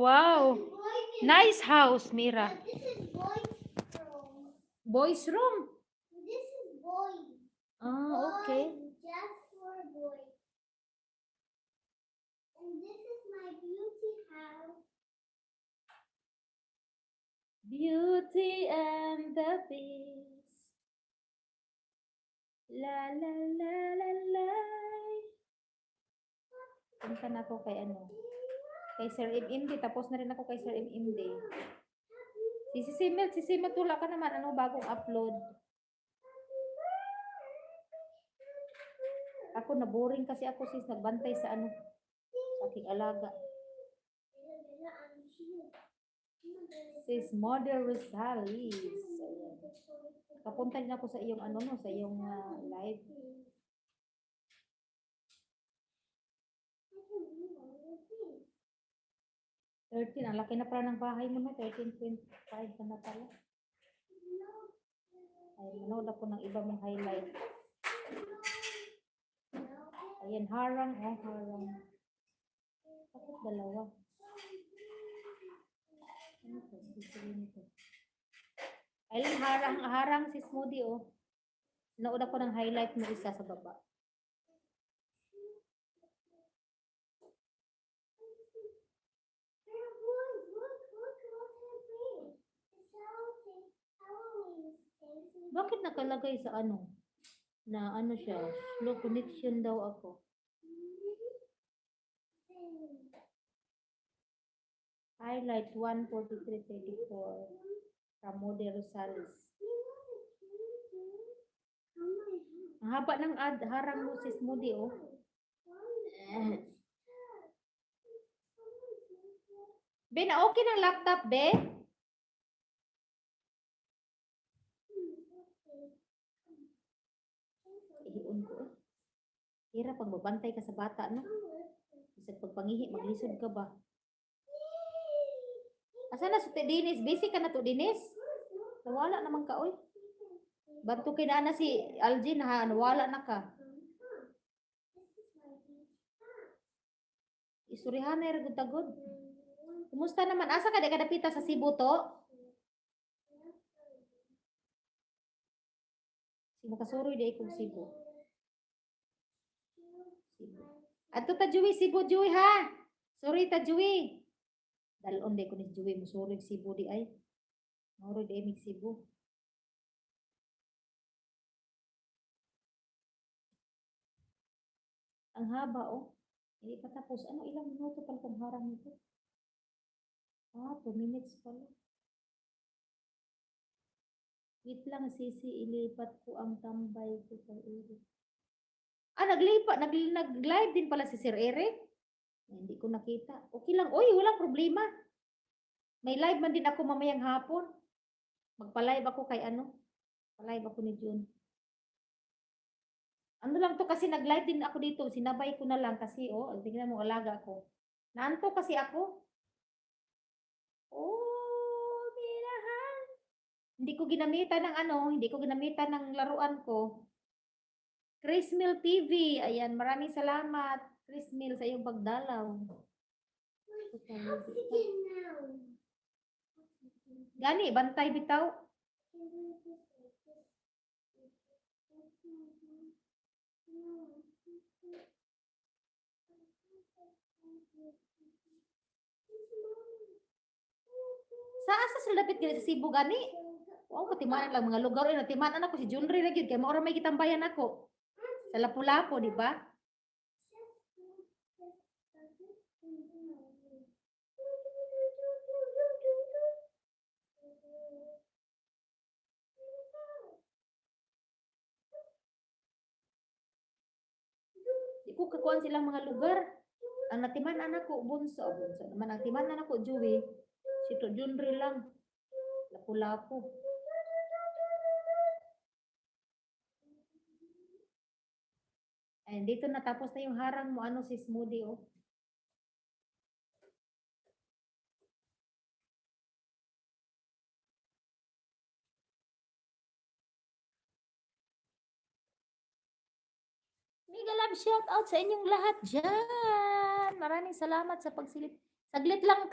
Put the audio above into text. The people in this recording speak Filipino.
Wow. Nice house, Mira. This is boys' room. Boys room. This is boys. Ah, okay. Just for boys. And this is my beauty house. Beauty and the Beast. La la la la la. Punta na ako kay ano. Kay Sir MMD. Tapos na rin ako kay Sir MMD. Si si Simel, si Simel, tula ka naman. Ano bagong upload? Ako na boring kasi ako sis nagbantay sa ano sa aking alaga. Sis Mother Rosales. Kapunta din ako sa iyong ano no, sa iyong ah, live. 13, ang laki na pala ng bahay mo no, 13.5 ka na pala. Ay, manood ako ng iba mong highlight. Ayan, harang, oh, harang. Bakit dalawa? Ano to? Ayun, harang, harang si Smoothie, oh. Nood ako ng highlight mo isa sa baba. Bakit nakalagay sa ano? Na ano siya, slow connection daw ako. Highlight 143.34 from Mode Rosales. Ang haba ng ad, harang mo si Smoothie, oh. Eh. Be, okay ng laptop, be? Ihiun ko. Hirap pag mabantay ka sa bata, no? Isa pagpangihi, maglisod ka ba? Asa na si Dinis? Busy ka na to, Dinis? Nawala naman ka, oy. Banto kay na si Algin, ha? Nawala na ka. Isurihan na yung tagod. Kumusta naman? Asa ka di ka napita sa Cebu to? Si makasuroy di ikong Cebu. Cebu. Ato ta Juwi, Cebu Juwi ha. Sorry ta Juwi. Dalon di ko ni Juwi mo sorry Cebu di ay. Moro di mig Cebu. Ang haba oh. Hindi pa tapos. Ano ilang minuto pala itong harang nito? Ah, 2 minutes pala. Wait lang, sisi, ilipat ko ang tambay ko kay Eric. Ah, naglipat, nag, nag-live din pala si Sir Eric. Eh, hindi ko nakita. Okay lang. Uy, walang problema. May live man din ako mamayang hapon. Magpa-live ako kay ano? Pa-live ako ni June. Ano lang to kasi nag-live din ako dito. Sinabay ko na lang kasi, oh, tingnan mo, alaga ko. Naanto kasi ako. Oh, mirahan. Hindi ko ginamitan ng ano, hindi ko ginamitan ng laruan ko. Chris Mill TV. Ayan, maraming salamat. Chris Mill sa iyong pagdalaw. Gani, bantay bitaw. Sa asa sila dapit gani sa Cebu gani? Wow, katimanan lang mga lugar. Ay, timanan ako si Junri na gyud kay maura may kitambayan ako. Sa Lapu-Lapu, di ba? Di ko kakuan silang mga lugar. Ang natimanan ako, bunso. Bunso naman. Ang timanan ako, Joey. Si to Junri lang. Lapu-Lapu. Ayan, dito natapos na yung harang mo. Ano si Smoothie, oh. Mega love shout out sa inyong lahat dyan. Maraming salamat sa pagsilip. Saglit lang,